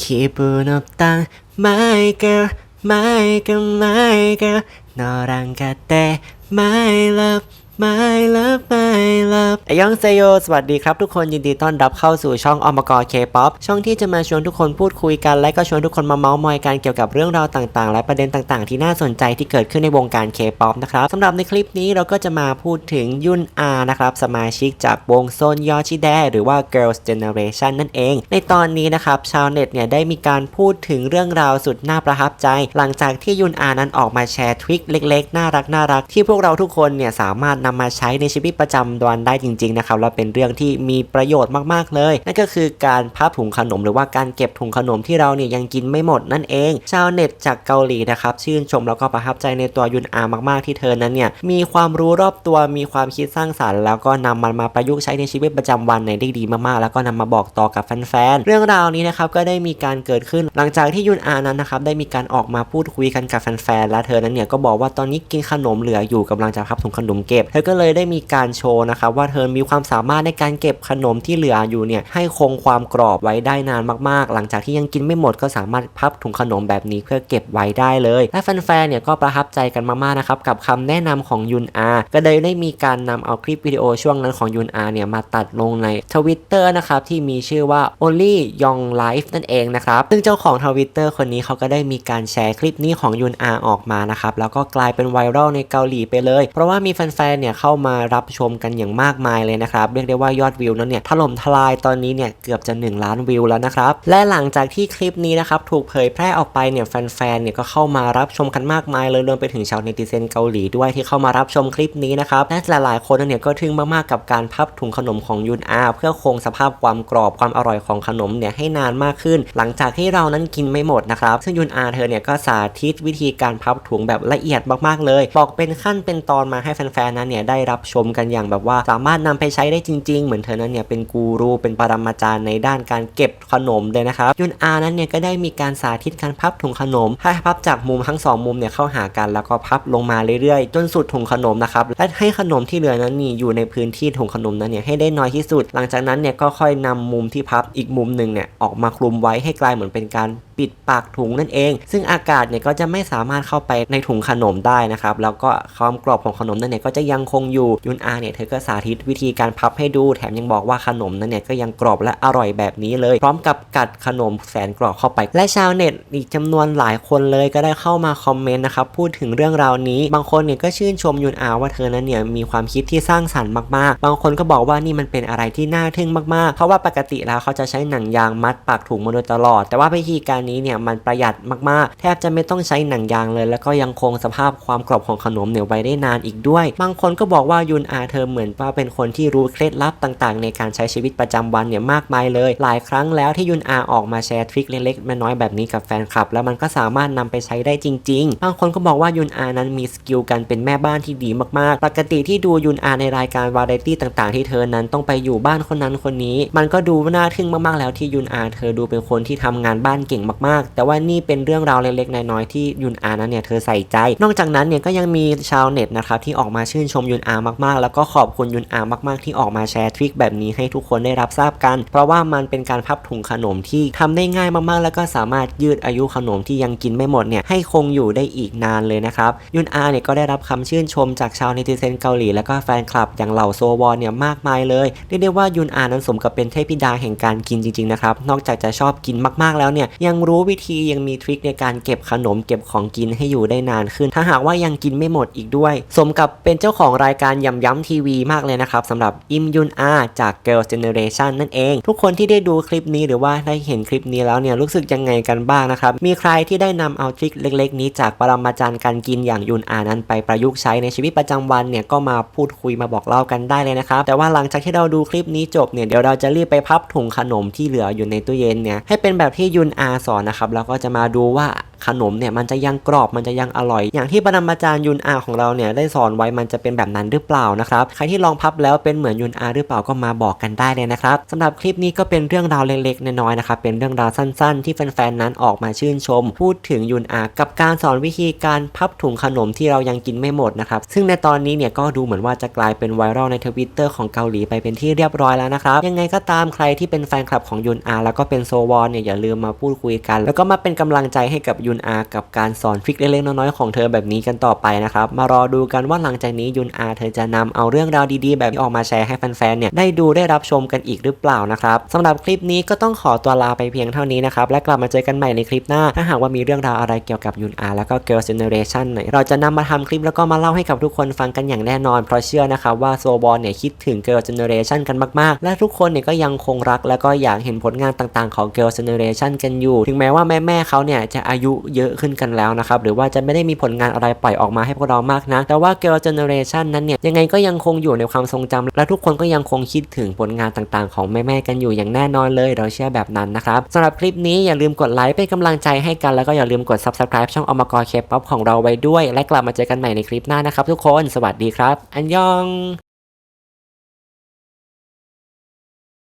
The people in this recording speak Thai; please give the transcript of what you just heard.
기분 없다 My girl My girl My girl 너랑 같대 My love My love My love อยองเซโยสวัสดีครับทุกคนยินดีต้อนรับเข้าสู่ช่องอมกรเคป๊อปช่องที่จะมาชวนทุกคนพูดคุยกัน และก็ชวนทุกคนมาเมาส์มอยกันเกี่ยวกับเรื่องราวต่างๆ และประเด็นต่างๆ ที่น่าสนใจที่เกิดขึ้นในวงการเคป๊อปนะครับสำหรับในคลิปนี้เราก็จะมาพูดถึงยุนอานะครับสมาชิกจากวงโซนยอชิแดหรือว่า Girls Generation นั่นเอง ในตอนนี้นะครับชาวเน็ตเนี่ยได้มีการพูดถึงเรื่องราวสุดน่าประทับใจ หลังจากที่ยุนอานั้นออกมาแชร์ทริคเล็ก ๆ น่ารักน่ารักที่พวกเราทุกคนเนี่ยสามารถนำมาใช้ในชีวิตประจำวันได้จริงๆนะครับแล้วเป็นเรื่องที่มีประโยชน์มากๆเลย นั่นก็คือการพับถุงขนมหรือว่าการเก็บถุงขนมที่เราเนี่ยยังกินไม่หมดนั่นเอง ชาวเน็ตจากเกาหลีนะครับชื่นชมแล้วก็ประทับใจในตัวยุนอามากๆที่เธอนั้นเนี่ยมีความรู้รอบตัวมีความคิดสร้างสรรค์ แล้วก็นำมันมาประยุกต์ใช้ในชีวิตประจำวันในได้ดีมากๆ แล้วก็นำมาบอกต่อกับแฟนๆเรื่องราวนี้นะครับก็ได้มีการเกิดขึ้นหลังจากที่ยุนอานั้นนะครับได้มีการออกมาพูดคุยกันกับแฟนๆและเธอนั้นเนี่ยก็บอกว่าตอนนี้กินขนมเหลืออยู่กำลังจะพับถุงขนมเก็บเธอก็เลยได้มีการโชว์นะครับว่าเธอมีความสามารถในการเก็บขนมที่เหลืออยู่เนี่ยให้คงความกรอบไว้ได้นานมากๆ หลังจากที่ยังกินไม่หมดก็สามารถพับถุงขนมแบบนี้เพื่อเก็บไว้ได้เลย และแฟนๆเนี่ยก็ประทับใจกันมากๆนะครับกับคำแนะนำของยุนอาก็เลยได้มีการนำเอาคลิปวิดีโอช่วงนั้นของยุนอาเนี่ยมาตัดลงในทวิตเตอร์นะครับที่มีชื่อว่า only young life นั่นเองนะครับซึ่งเจ้าของทวิตเตอร์คนนี้เขาก็ได้มีการแชร์คลิปนี้ของยุนอาออกมานะครับแล้วก็กลายเป็นไวรัลในเกาหลีไปเลย เพราะว่ามีแฟนๆเนี่ยเข้ามารับชมกันอย่างมากมายเลยนะครับ เรียกได้ว่ายอดวิวนั้นเนี่ยถล่มทลายตอนนี้เนี่ยเกือบจะ 1 ล้านวิวแล้วนะครับ และหลังจากที่คลิปนี้นะครับถูกเผยแพร่ออกไปเนี่ยแฟนๆเนี่ยก็เข้ามารับชมกันมากมายเลยรวมไปถึงชาวเนติเซนเกาหลีด้วยที่เข้ามารับชมคลิปนี้นะครับและหลายๆคนเนี่ยก็ทึ่งมากๆกับการพับถุงขนมของยุนอาเพื่อคงสภาพความกรอบความอร่อยของขนมเนี่ยให้นานมากขึ้น หลังจากที่เรานั้นกินไม่หมดนะครับซึ่งยุนอาเธอเนี่ยก็สาธิตวิธีการพับถุงแบบละเอียดมากๆเลย บอกเป็นขั้นเป็นตอนมาให้แฟนๆนั้นเนี่ยได้รับชมกันอย่างแบบว่า สามารถนำไปใช้ได้จริง ๆ เหมือนเธอนั้นเนี่ยเป็นกูรูเป็นปรมาจารย์ในด้านการเก็บขนมเลยนะครับยุนอานั้นเนี่ยก็ได้มีการสาธิตการพับถุงขนม ให้พับจากมุมทั้งสองมุมเนี่ยเข้าหากันแล้วก็พับลงมาเรื่อยๆ จนสุดถุงขนมนะครับและให้ขนมที่เหลือนั้นนี่อยู่ในพื้นที่ถุงขนมนั้นเนี่ยให้ได้น้อยที่สุด หลังจากนั้นเนี่ยก็ค่อยนำมุมที่พับอีกมุมหนึ่งเนี่ยออกมาคลุมไว้ให้กลายเหมือนเป็นการปิดปากถุงนั่นเอง ซึ่งอากาศเนี่ยก็จะไม่สามารถเข้าไปในถุงขนมได้นะครับแล้วก็ความกรอบของขนมนั้นเนี่ยก็จะยังังคงอยู่ยุนอาเนี่ยเธอก็สาธิตวิธีการพับให้ดูแถมยังบอกว่าขนมนั้นเนี่ยก็ยังกรอบและอร่อยแบบนี้เลย พร้อมกับกัดขนมแสนกรอบเข้าไป และชาวเน็ตอีกจำนวนหลายคนเลยก็ได้เข้ามาคอมเมนต์นะครับพูดถึงเรื่องราวนี้ บางคนเนี่ยก็ชื่นชมยุนอาว่าเธอนั้นเนี่ยมีความคิดที่สร้างสรรค์มากๆ บางคนก็บอกว่านี่มันเป็นอะไรที่น่าทึ่งมากๆ เพราะว่าปกติแล้วเขาจะใช้หนังยางมัดปากถุงมาโดยตลอด แต่ว่าวิธีการนี้เนี่ยมันประหยัดมากๆ แทบจะไม่ต้องใช้หนังยางเลย แล้วก็ยังคงสภาพความกรอบของขนมเหนียวไว้ได้นานอีกด้วย บางคนก็บอกว่ายุนอาเธอเหมือนว่าเป็นคนที่รู้เคล็ดลับต่างๆ ในการใช้ชีวิตประจำวันเนี่ยมากมายเลย หลายครั้งแล้วที่ยุนอาออกมาแชร์ทริคเล็กๆน้อยๆแบบนี้กับแฟนคลับ แล้วมันก็สามารถนำไปใช้ได้จริงๆ บางคนก็บอกว่ายุนอานั้นมีสกิลการเป็นแม่บ้านที่ดีมากๆ ปกติที่ดูยุนอาในรายการวาไรตี้ต่างๆ ที่เธอนั้นต้องไปอยู่บ้านคนนั้นคนนี้ มันก็ดูน่าทึ่งมากๆแล้วที่ยุนอาเธอดูเป็นคนที่ทำงานบ้านเก่งมากๆ แต่ว่านี่เป็นเรื่องราวเล็กๆน้อยๆที่ยุนอานั้นเนี่ยเธอใส่ใจ นอกจากนั้นเนี่ยก็ยังมีชาวเน็ตนะครับที่ออกมาชื่นชมยุนอามากๆ แล้วก็ขอบคุณยุนอามาก ๆ ที่ออกมาแชร์ทริคแบบนี้ให้ทุกคนได้รับทราบกัน เพราะว่ามันเป็นการพับถุงขนมที่ทำได้ง่ายมาก ๆ แล้วก็สามารถยืดอายุขนมที่ยังกินไม่หมดเนี่ยให้คงอยู่ได้อีกนานเลยนะครับยุนอาเนี่ยก็ได้รับคำชื่นชมจากชาวเนติเซนเกาหลีแล้วก็แฟนคลับอย่างเหล่าโซวอนเนี่ยมากมายเลยเรียกได้ว่ายุนอานั้นสมกับเป็นเทพธิดาแห่งการกินจริง ๆ นะครับ นอกจากจะชอบกินมาก ๆ แล้วเนี่ยยังรู้วิธียังมีทริคในการเก็บขนมเก็บของกินให้อยู่ได้นานขึ้น ถ้าหากว่ายังกินไม่หมดอีกด้วย สมกับเป็นเจ้าของของรายการยำย้ำทีวีมากเลยนะครับสำหรับอิมยุนอาจาก Girls Generation นั่นเอง ทุกคนที่ได้ดูคลิปนี้หรือว่าได้เห็นคลิปนี้แล้วเนี่ยรู้สึกยังไงกันบ้างนะครับ มีใครที่ได้นำเอาทริคเล็ก ๆ นี้จากปรมาจารย์การกินอย่างยุนอานั้นไปประยุกต์ใช้ในชีวิตประจำวันเนี่ยก็มาพูดคุยมาบอกเล่ากันได้เลยนะครับ แต่ว่าหลังจากที่เราดูคลิปนี้จบเนี่ยเดี๋ยวเราจะรีบไปพับถุงขนมที่เหลืออยู่ในตู้เย็นเนี่ยให้เป็นแบบที่ยุนอาสอนนะครับแล้วก็จะมาดูว่า ขนมเนี่ยมันจะยังกรอบมันจะยังอร่อย อย่างที่ปรมาจารย์ยุนอาของเราเนี่ยได้สอนไว้มันจะเป็นแบบนั้นหรือเปล่านะครับใครที่ลองพับแล้วเป็นเหมือนยุนอาหรือเปล่าก็มาบอกกันได้เลยนะครับสำหรับคลิปนี้ก็เป็นเรื่องราวเล็กๆน้อยๆนะครับเป็นเรื่องราวสั้นๆ ที่แฟนๆนั้นออกมาชื่นชม พูดถึงยุนอากับการสอนวิธีการพับถุงขนมที่เรายังกินไม่หมดนะครับซึ่งในตอนนี้เนี่ยก็ดูเหมือนว่าจะกลายเป็นไวรัลในทวิตเตอร์ของเกาหลีไปเป็นที่เรียบร้อยแล้วนะครับยังไงก็ตามใครที่เป็นแฟนคลับของยุนอาแล้วก็เป็นโซวอนเนี่ยอย่าลืมมาพูดคุยกัน แล้วก็มาเป็นกำลังใจให้กับยุุนอากับการสอนทริคเล็กๆน้อยๆของเธอแบบนี้กันต่อไปนะครับ มารอดูกันว่าหลังจากนี้ยุนอาเธอจะนำเอาเรื่องราวดีๆ แบบนี้ออกมาแชร์ให้แฟนๆเนี่ยได้ดูได้รับชมกันอีกหรือเปล่านะครับสำหรับคลิปนี้ก็ต้องขอตัวลาไปเพียงเท่านี้นะครับและกลับมาเจอกันใหม่ในคลิปหน้า ถ้าหากว่ามีเรื่องราวอะไรเกี่ยวกับยุนอาแล้วก็ Girls Generation เนี่ยเราจะนำมาทำคลิปแล้วก็มาเล่าให้กับทุกคนฟังกันอย่างแน่นอน เพราะเชื่อนะครับว่าโซบอลเนี่ยคิดถึง Girls Generation กันมากๆ และทุกคนเนี่ยก็ยังคงรัก แล้วก็อยากเห็นผลงานต่างๆของ Girls Generation กันอยู่ ถึงแม้ว่าแม่ๆเขาเนี่ยจะอายุเยอะขึ้นกันแล้วนะครับหรือว่าจะไม่ได้มีผลงานอะไรปล่อยออกมาให้พวกเรามากนะแต่ว่า Girls Generation นั้นเนี่ยยังไงก็ยังคงอยู่ในความทรงจำและทุกคนก็ยังคงคิดถึงผลงานต่างๆ ของแม่ๆกันอยู่อย่างแน่นอนเลยเราเชื่อแบบนั้นนะครับสำหรับคลิปนี้อย่าลืมกดไลค์เป็นกำลังใจให้กันแล้วก็อย่าลืมกด subscribe ช่องอมกรเคป๊อปของเราไว้ด้วย และกลับมาเจอกันใหม่ในคลิปหน้านะครับทุกคน สวัสดีครับ อันยอง